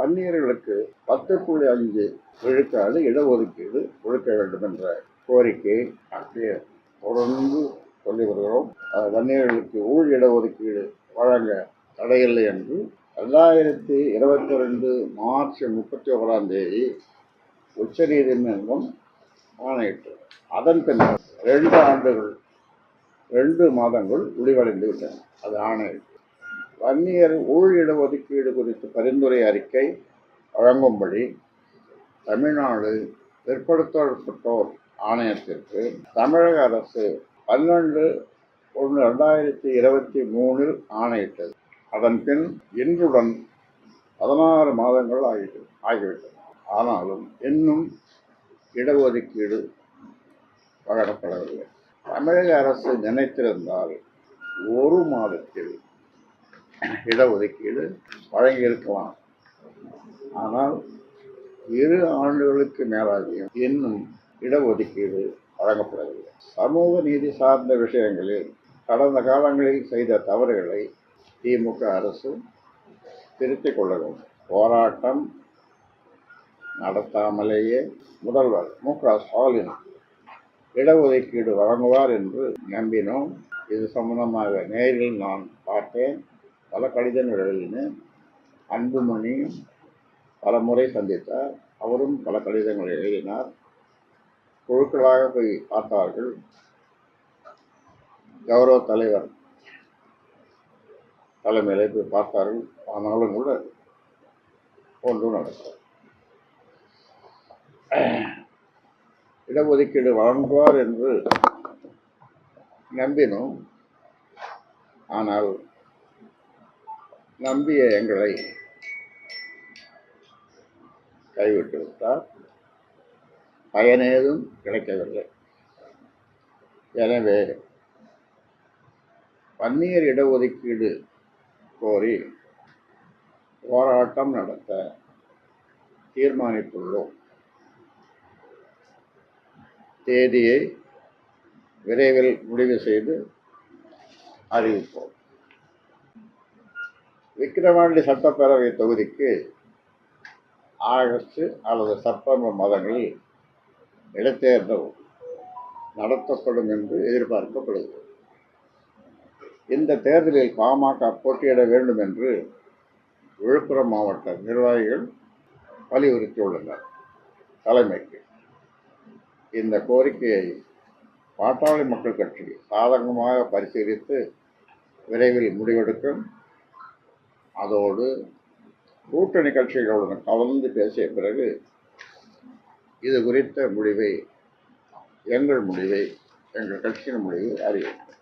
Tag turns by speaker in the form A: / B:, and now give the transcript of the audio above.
A: வன்னியர்களுக்கு பத்து புள்ளி அஞ்சு விழுக்காடு இடஒதுக்கீடு கொடுக்க வேண்டும் என்ற கோரிக்கை அப்படியே தொடர்ந்து சொல்லி வருகிறோம் அஹ் வன்னியர்களுக்கு உள் இடஒதுக்கீடு வழங்க தடையில்லை என்று ரெண்டாயிரத்தி இருபத்தி ரெண்டு மார்ச் முப்பத்தி ஓராம் தேதி உச்சநீதிமன்றம் ஆணையிட்டது. அதன் பின்னர் ரெண்டு ஆண்டுகள் ரெண்டு மாதங்கள் முடிவடைந்து விட்டன. அது ஆணையிட்டு வன்னியர் உள் இடஒதுக்கீடு குறித்து பரிந்துரை அறிக்கை வழங்கும்படி தமிழ்நாடு பிற்படுத்தப்பட்டோர் ஆணையத்திற்கு தமிழக அரசு பன்னெண்டு ஒன்று ரெண்டாயிரத்தி இருபத்தி மூணில் ஆணையிட்டது. அதன் பின் இன்றுடன் பதினாறு மாதங்கள் ஆகிட்டு ஆகிவிட்டது. ஆனாலும் இன்னும் இடஒதுக்கீடு வழங்கப்படவில்லை. தமிழக அரசு நினைத்திருந்தால் ஒரு மாதத்தில் இடஒதுக்கீடு வழங்கியிருக்கலாம். ஆனால் இரு ஆண்டுகளுக்கு மேலாகியும் இன்னும் இடஒதுக்கீடு வழங்கப்படவில்லை. சமூக நீதி சார்ந்த விஷயங்களில் கடந்த காலங்களில் செய்த தவறுகளை திமுக அரசு திருத்திக் கொள்ள வேண்டும். போராட்டம் நடத்தாமலேயே முதல்வர் மு. க. ஸ்டாலின் இடஒதுக்கீடு வழங்குவார் என்று நம்பினோம். இது சம்பந்தமாக நேரில் நான் பார்த்தேன். பல கடித எழுதினேன் அன்புமணி பல முறை சந்தித்தார். அவரும் பல கடிதங்களை எழுதினார். குழுக்களாக போய் பார்த்தார்கள். கௌரவ தலைவர் தலைமையிலே போய் பார்த்தார்கள். ஆனாலும் கூட ஒன்றும் நடக்கும் இடஒதுக்கீடு வழங்குவார் என்று நம்பினோம். ஆனால் நம்பிய எங்களை கைவிட்டு விட்டார். பயனேதும் கிடைக்கவில்லை. எனவே பன்னீர் இடஒதுக்கீடு கோரி போராட்டம் நடத்த தீர்மானித்துள்ளோம். தேதியை விரைவில் முடிவு செய்து அறிவிப்போம். விக்கிரவாண்டி சட்டப்பேரவை தொகுதிக்கு ஆகஸ்ட் அல்லது செப்டம்பர் மாதங்களில் இடைத்தேர்தல் நடத்தப்படும் என்று எதிர்பார்க்கப்படுகிறது. இந்த தேர்தலில் பாமக போட்டியிட வேண்டும் என்று விழுப்புரம் மாவட்ட நிர்வாகிகள் வலியுறுத்தியுள்ளனர் தலைமைக்கு. இந்த கோரிக்கையை பாட்டாளி மக்கள் கட்சி சாதகமாக பரிசீலித்து விரைவில் முடிவெடுக்கும். அதோடு கூட்டணி கட்சிகளுடன் கலந்து பேசிய பிறகு இது குறித்த முடிவை எங்கள் முடிவை எங்கள் கட்சியின் முடிவை அறிவிப்போம்